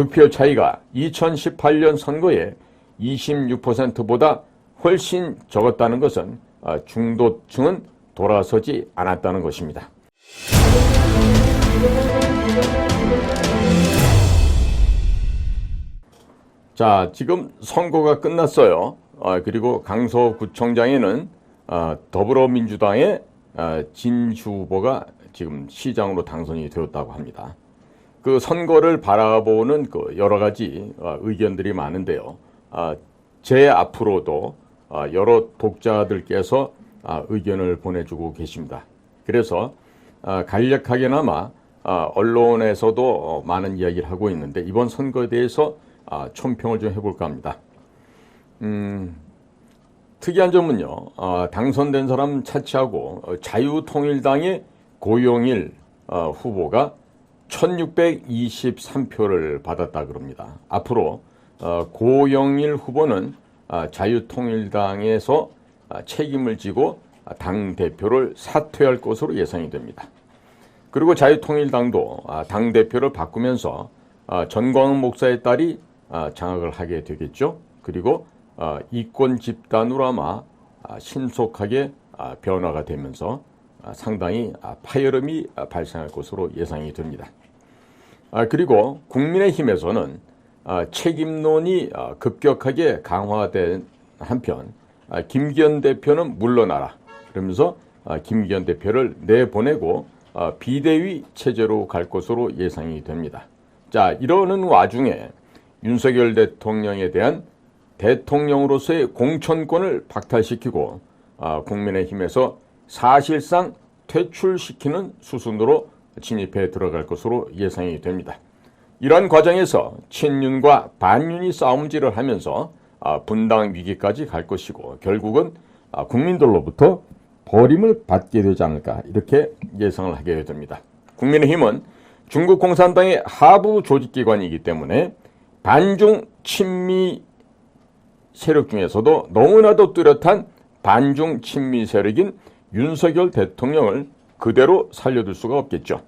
득표 차이가 2018년 선거에 26%보다 훨씬 적었다는 것은 아, 중도층은 돌아서지 않았다는 것입니다. 자, 지금 선거가 끝났어요. 아, 그리고 강서구청장에는 아, 더불어민주당의 아, 진슈 후보가 지금 시장으로 당선이 되었다고 합니다. 그 선거를 바라보는 그 여러 가지 어, 의견들이 많은데요. 아, 제 앞으로도 아, 여러 독자들께서 아, 의견을 보내주고 계십니다. 그래서 간략하게나마 언론에서도 어, 많은 이야기를 하고 있는데 이번 선거에 대해서 총평을 좀 해볼까 합니다. 음, 특이한 점은요, 당선된 사람 차치하고 어, 자유통일당의 고용일 후보가 1623표를 받았다 그럽니다. 앞으로 어, 고영일 후보는 아, 자유통일당에서 아, 책임을 지고 당 대표를 사퇴할 것으로 예상이 됩니다. 그리고 자유통일당도 아, 당 대표를 바꾸면서 전광훈 목사의 딸이 장악을 하게 되겠죠. 그리고 이권 집단으로 아마 신속하게 변화가 되면서 상당히 파열음이 발생할 것으로 예상이 됩니다. 아, 그리고 국민의힘에서는 아, 책임론이 아, 급격하게 강화된 한편 아, 김기현 대표는 물러나라 그러면서 아, 김기현 대표를 내보내고 아, 비대위 체제로 갈 것으로 예상이 됩니다. 자 이러는 와중에 윤석열 대통령에 대한 대통령으로서의 공천권을 박탈시키고 아, 국민의힘에서 사실상 퇴출시키는 수순으로 진입해 들어갈 것으로 예상이 됩니다. 이러한 과정에서 친윤과 반윤이 싸움질을 하면서 아, 분당 위기까지 갈 것이고 결국은 아, 국민들로부터 버림을 받게 되지 않을까 이렇게 예상을 하게 됩니다. 국민의힘은 중국 공산당의 하부 조직기관이기 때문에 반중 친미 세력 중에서도 너무나도 뚜렷한 반중 친미 세력인 윤석열 대통령을 그대로 살려둘 수가 없겠죠.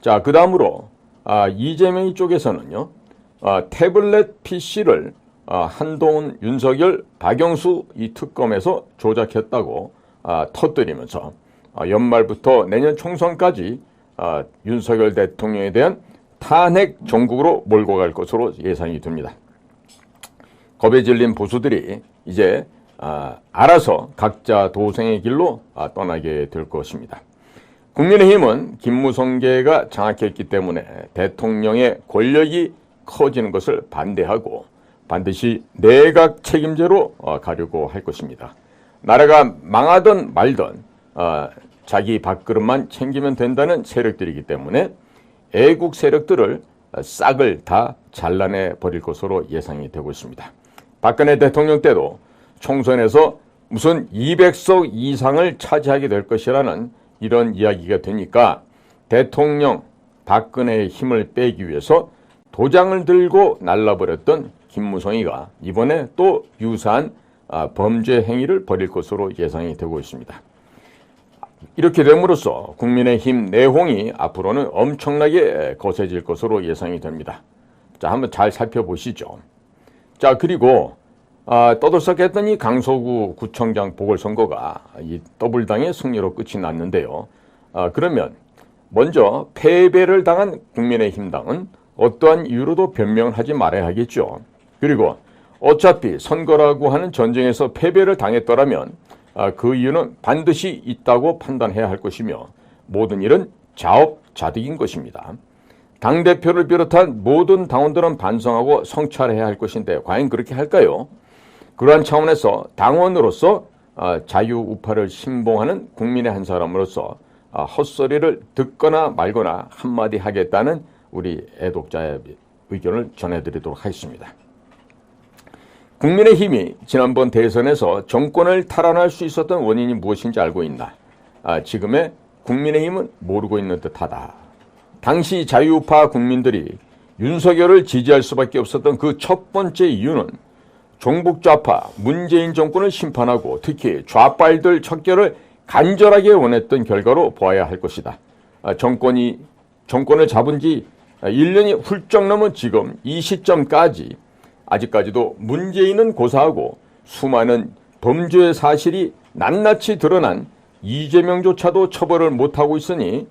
자, 그 다음으로 아, 이재명 쪽에서는요. 아, 태블릿 PC를 아, 한동훈, 윤석열, 박영수 이 특검에서 조작했다고 아, 터뜨리면서 아, 연말부터 내년 총선까지 아, 윤석열 대통령에 대한 탄핵 전국으로 몰고 갈 것으로 예상이 됩니다. 겁에 질린 보수들이 이제 아, 알아서 각자 도생의 길로 아, 떠나게 될 것입니다. 국민의힘은 김무성계가 장악했기 때문에 대통령의 권력이 커지는 것을 반대하고 반드시 내각 책임제로 어, 가려고 할 것입니다. 나라가 망하든 말든 어, 자기 밥그릇만 챙기면 된다는 세력들이기 때문에 애국 세력들을 싹을 다 잘라내 버릴 것으로 예상이 되고 있습니다. 박근혜 대통령 때도 총선에서 무슨 200석 이상을 차지하게 될 것이라는 이런 이야기가 되니까 대통령 박근혜의 힘을 빼기 위해서 도장을 들고 날라버렸던 김무성이가 이번에 또 유사한 아, 범죄 행위를 벌일 것으로 예상이 되고 있습니다. 이렇게 됨으로써 국민의힘 내홍이 앞으로는 엄청나게 거세질 것으로 예상이 됩니다. 자, 한번 잘 살펴보시죠. 자, 그리고 아, 떠들썩했던 이 강서구 구청장 보궐선거가 이 더블당의 승리로 끝이 났는데요. 아, 그러면 먼저 패배를 당한 국민의힘당은 어떠한 이유로도 변명하지 말아야 하겠죠. 그리고 어차피 선거라고 하는 전쟁에서 패배를 당했더라면 아, 그 이유는 반드시 있다고 판단해야 할 것이며 모든 일은 자업자득인 것입니다. 당대표를 비롯한 모든 당원들은 반성하고 성찰해야 할 것인데 과연 그렇게 할까요? 그러한 차원에서 당원으로서 아, 자유우파를 신봉하는 국민의 한 사람으로서 아, 헛소리를 듣거나 말거나 한마디 하겠다는 우리 애독자의 의견을 전해드리도록 하겠습니다. 국민의힘이 지난번 대선에서 정권을 탈환할 수 있었던 원인이 무엇인지 알고 있나? 아, 지금의 국민의힘은 모르고 있는 듯하다. 당시 자유우파 국민들이 윤석열을 지지할 수밖에 없었던 그 첫 번째 이유는 종북 좌파 문재인 정권을 심판하고 특히 좌빨들 척결을 간절하게 원했던 결과로 보아야 할 것이다. 아, 정권이 정권을 잡은 지 1년이 훌쩍 넘은 지금 이 시점까지 아직까지도 문재인은 고사하고 수많은 범죄 사실이 낱낱이 드러난 이재명조차도 처벌을 못하고 있으니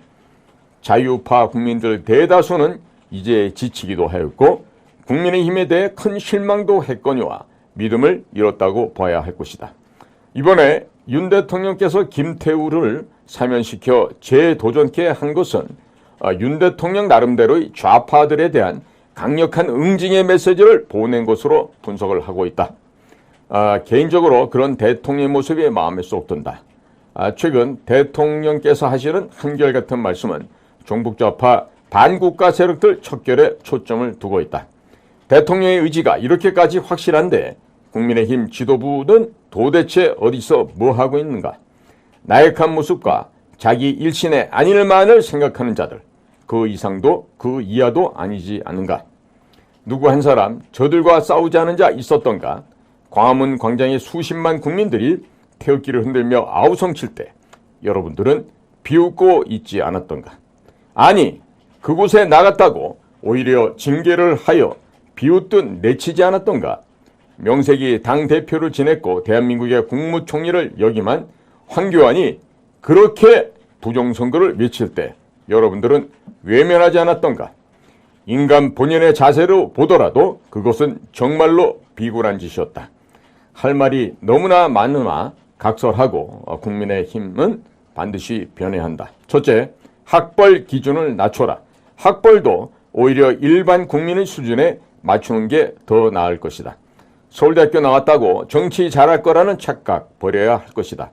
자유파 국민들 대다수는 이제 지치기도 하였고 국민의힘에 대해 큰 실망도 했거니와 믿음을 잃었다고 봐야 할 것이다. 이번에 윤 대통령께서 김태우를 사면시켜 재도전케 한 것은 아, 윤 대통령 나름대로의 좌파들에 대한 강력한 응징의 메시지를 보낸 것으로 분석을 하고 있다. 아, 개인적으로 그런 대통령의 모습이 마음에 쏙 든다. 아, 최근 대통령께서 하시는 한결같은 말씀은 종북좌파 반국가 세력들 척결에 초점을 두고 있다. 대통령의 의지가 이렇게까지 확실한데 국민의힘 지도부는 도대체 어디서 뭐 하고 있는가? 나약한 모습과 자기 일신의 안일만을 생각하는 자들, 그 이상도 그 이하도 아니지 않은가? 누구 한 사람 저들과 싸우지 않은 자 있었던가? 광화문 광장의 수십만 국민들이 태극기를 흔들며 아우성칠 때 여러분들은 비웃고 있지 않았던가? 아니, 그곳에 나갔다고 오히려 징계를 하여 비웃듯 내치지 않았던가? 명색이 당대표를 지냈고 대한민국의 국무총리를 역임한 황교안이 그렇게 부정선거를 외칠 때 여러분들은 외면하지 않았던가? 인간 본연의 자세로 보더라도 그것은 정말로 비굴한 짓이었다. 할 말이 너무나 많으나 각설하고 국민의 힘은 반드시 변해야 한다. 첫째, 학벌 기준을 낮춰라. 학벌도 오히려 일반 국민의 수준에 맞추는 게 더 나을 것이다. 서울대학교 나왔다고 정치 잘할 거라는 착각 버려야 할 것이다.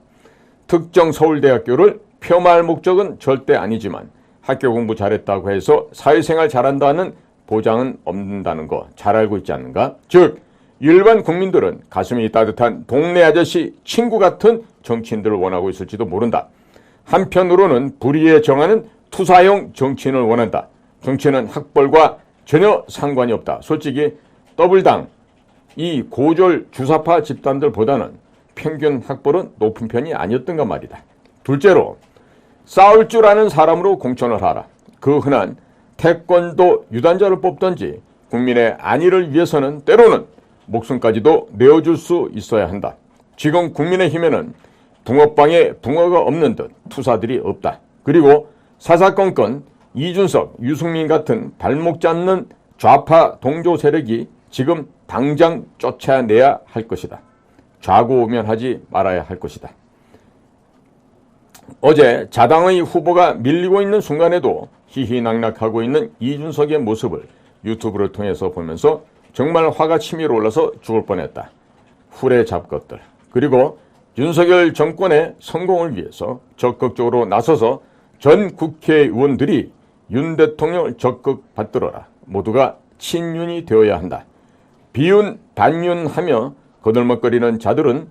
특정 서울대학교를 폄하할 목적은 절대 아니지만 학교 공부 잘했다고 해서 사회생활 잘한다는 보장은 없는다는 거 잘 알고 있지 않는가? 즉 일반 국민들은 가슴이 따뜻한 동네 아저씨 친구 같은 정치인들을 원하고 있을지도 모른다. 한편으로는 불의에 정하는 투사형 정치인을 원한다. 정치는 학벌과 전혀 상관이 없다. 솔직히 더블당 이 고졸 주사파 집단들보다는 평균 학벌은 높은 편이 아니었던가 말이다. 둘째로 싸울 줄 아는 사람으로 공천을 하라. 그 흔한 태권도 유단자를 뽑던지 국민의 안위를 위해서는 때로는 목숨까지도 내어줄 수 있어야 한다. 지금 국민의힘에는 붕어빵에 붕어가 없는 듯 투사들이 없다. 그리고 사사건건 이준석, 유승민 같은 발목 잡는 좌파 동조 세력이 지금 당장 쫓아내야 할 것이다. 좌고 우면하지 말아야 할 것이다. 어제 자당의 후보가 밀리고 있는 순간에도 희희낙낙하고 있는 이준석의 모습을 유튜브를 통해서 보면서 정말 화가 치밀어 올라서 죽을 뻔했다. 후레 잡것들. 그리고 윤석열 정권의 성공을 위해서 적극적으로 나서서 전 국회의원들이 윤 대통령을 적극 받들어라. 모두가 친윤이 되어야 한다. 비윤, 반윤하며 거들먹거리는 자들은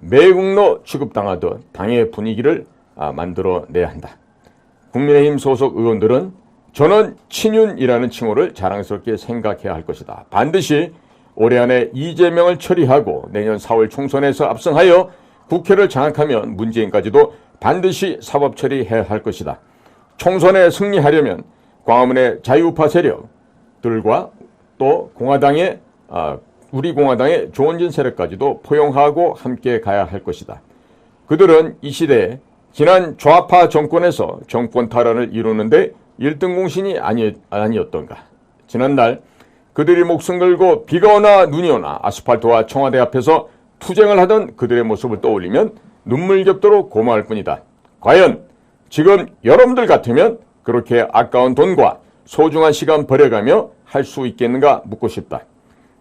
매국노 취급당하듯 당의 분위기를 아, 만들어내야 한다. 국민의힘 소속 의원들은 저는 친윤이라는 칭호를 자랑스럽게 생각해야 할 것이다. 반드시 올해 안에 이재명을 처리하고 내년 4월 총선에서 압승하여 국회를 장악하면 문재인까지도 반드시 사법 처리해야 할 것이다. 총선에 승리하려면 광화문의 자유파 세력들과 또 공화당의 아, 우리 공화당의 조원진 세력까지도 포용하고 함께 가야 할 것이다. 그들은 이 시대에 지난 좌파 정권에서 정권 탈환을 이루는데 1등 공신이 아니, 아니었던가. 지난날 그들이 목숨 걸고 비가 오나 눈이 오나 아스팔트와 청와대 앞에서 투쟁을 하던 그들의 모습을 떠올리면 눈물 겹도록 고마울 뿐이다. 과연 지금 여러분들 같으면 그렇게 아까운 돈과 소중한 시간 버려가며 할 수 있겠는가 묻고 싶다.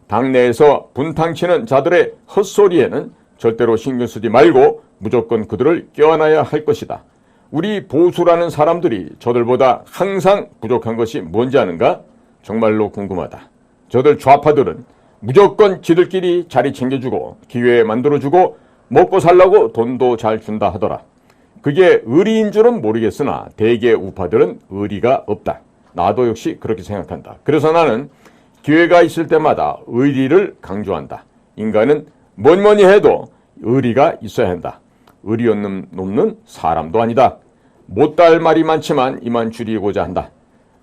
당내에서 분탕치는 자들의 헛소리에는 절대로 신경 쓰지 말고 무조건 그들을 껴안아야 할 것이다. 우리 보수라는 사람들이 저들보다 항상 부족한 것이 뭔지 아는가? 정말로 궁금하다. 저들 좌파들은 무조건 지들끼리 자리 챙겨주고 기회 만들어주고 먹고 살라고 돈도 잘 준다 하더라. 그게 의리인 줄은 모르겠으나 대개 우파들은 의리가 없다. 나도 역시 그렇게 생각한다. 그래서 나는 기회가 있을 때마다 의리를 강조한다. 인간은 뭐니 해도 의리가 있어야 한다. 의리 없는 놈는 사람도 아니다. 못달 말이 많지만 이만 줄이고자 한다.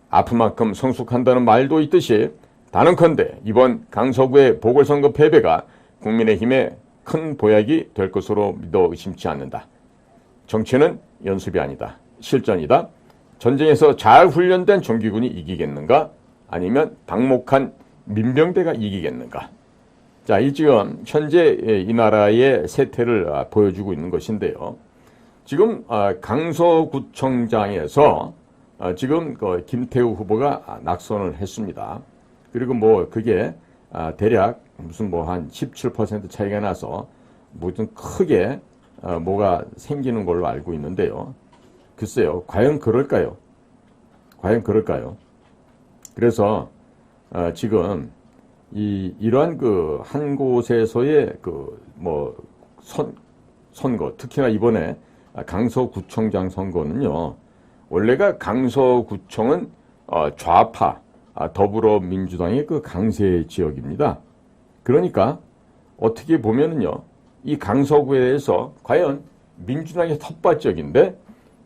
아픈 만큼 성숙한다는 말도 있듯이 단언컨대 이번 강서구의 보궐선거 패배가 국민의힘의 큰 보약이 될 것으로 믿어 의심치 않는다. 정치는 연습이 아니다. 실전이다. 전쟁에서 잘 훈련된 정규군이 이기겠는가? 아니면 당목한 민병대가 이기겠는가? 자, 이 지금 현재 이 나라의 세태를 아, 보여주고 있는 것인데요. 지금 아, 강서구청장에서 아, 지금 그 김태우 후보가 낙선을 했습니다. 그리고 뭐 그게 대략 무슨 뭐 한 17% 차이가 나서 무슨 크게 뭐가 생기는 걸로 알고 있는데요. 글쎄요, 과연 그럴까요? 과연 그럴까요? 그래서 지금 이 이러한 그 한 곳에서의 그 뭐 선 선거 특히나 이번에 강서구청장 선거는요 원래가 강서구청은 어, 좌파 아, 더불어민주당의 그 강세 지역입니다. 그러니까 어떻게 보면은요 이 강서구에 대해서 과연 민주당의 텃밭 지역인데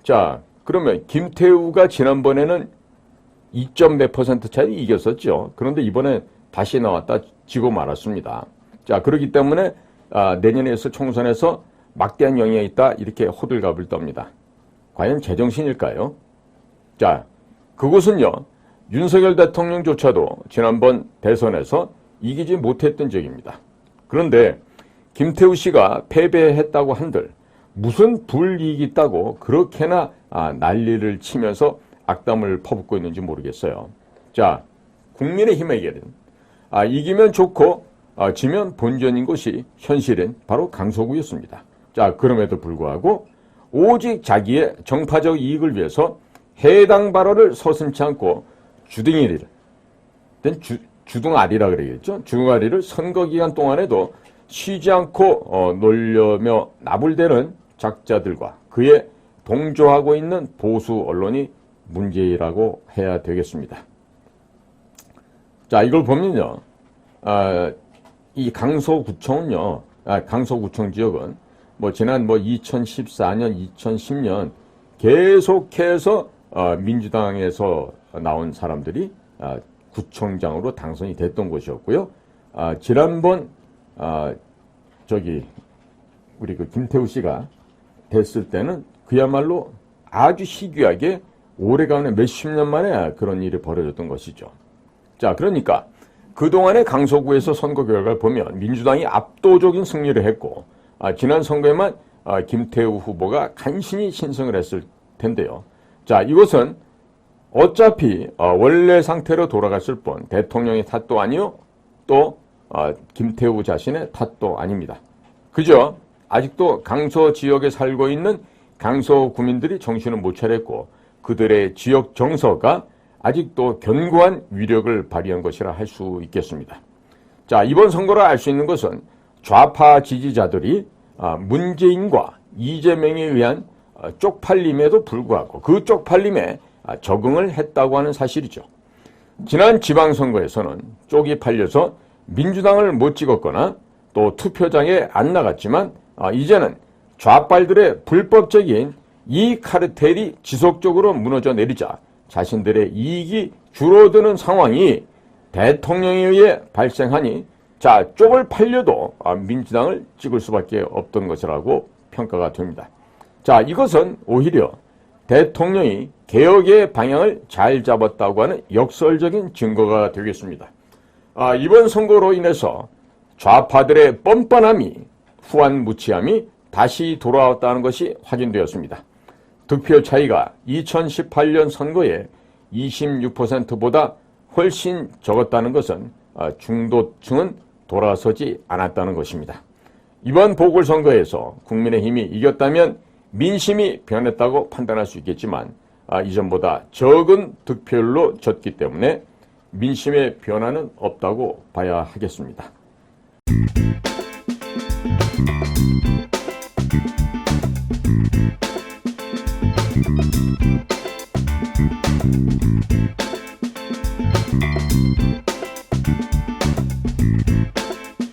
자 그러면 김태우가 지난번에는 2점 몇 퍼센트 차이 이겼었죠. 그런데 이번에 다시 나왔다 지고 말았습니다. 자, 그렇기 때문에 아, 내년에서 총선에서 막대한 영향이 있다 이렇게 호들갑을 떱니다. 과연 제정신일까요? 자, 그곳은요 윤석열 대통령조차도 지난번 대선에서 이기지 못했던 적입니다. 그런데 김태우 씨가 패배했다고 한들 무슨 불이익이 있다고 그렇게나 아, 난리를 치면서 악담을 퍼붓고 있는지 모르겠어요. 자, 국민의힘에게는 아, 이기면 좋고 아, 지면 본전인 것이 현실은 바로 강서구였습니다. 자, 그럼에도 불구하고 오직 자기의 정파적 이익을 위해서 해당 발언을 서슴치 않고 주둥이를 주, 주둥아리라 그러겠죠. 주둥아리를 선거 기간 동안에도 쉬지 않고 어, 놀려며 나불대는 작자들과 그의 동조하고 있는 보수 언론이 문제라고 해야 되겠습니다. 자, 이걸 보면요. 아, 이 강서구청은요. 아, 강서구청 지역은 뭐 지난 뭐 2014년, 2010년 계속해서 어, 민주당에서 나온 사람들이 아, 구청장으로 당선이 됐던 곳이었고요. 아, 지난번 아, 저기 우리 그 김태우 씨가 됐을 때는 그야말로 아주 희귀하게 오래간에 몇십 년 만에 그런 일이 벌어졌던 것이죠. 자, 그러니까 그동안의 강서구에서 선거 결과를 보면 민주당이 압도적인 승리를 했고 아, 지난 선거에만 아, 김태우 후보가 간신히 신승을 했을 텐데요. 자, 이것은 어차피 어, 원래 상태로 돌아갔을 뿐 대통령의 탓도 아니요 또 어, 김태우 자신의 탓도 아닙니다. 그죠? 아직도 강서 지역에 살고 있는 강서 구민들이 정신을 못 차렸고 그들의 지역 정서가 아직도 견고한 위력을 발휘한 것이라 할 수 있겠습니다. 자, 이번 선거를 알 수 있는 것은 좌파 지지자들이 아, 문재인과 이재명에 의한 어, 쪽팔림에도 불구하고 그 쪽팔림에 아, 적응을 했다고 하는 사실이죠. 지난 지방선거에서는 쪽이 팔려서 민주당을 못 찍었거나 또 투표장에 안 나갔지만 아, 이제는 좌빨들의 불법적인 이 카르텔이 지속적으로 무너져 내리자 자신들의 이익이 줄어드는 상황이 대통령에 의해 발생하니 자 쪽을 팔려도 아, 민주당을 찍을 수밖에 없던 것이라고 평가가 됩니다. 자 이것은 오히려 대통령이 개혁의 방향을 잘 잡았다고 하는 역설적인 증거가 되겠습니다. 아, 이번 선거로 인해서 좌파들의 뻔뻔함이 후한무치함이 다시 돌아왔다는 것이 확인되었습니다. 득표 차이가 2018년 선거에 26%보다 훨씬 적었다는 것은 아, 중도층은 돌아서지 않았다는 것입니다. 이번 보궐선거에서 국민의힘이 이겼다면 민심이 변했다고 판단할 수 있겠지만 아, 이전보다 적은 득표율로 졌기 때문에 민심의 변화는 없다고 봐야 하겠습니다. Música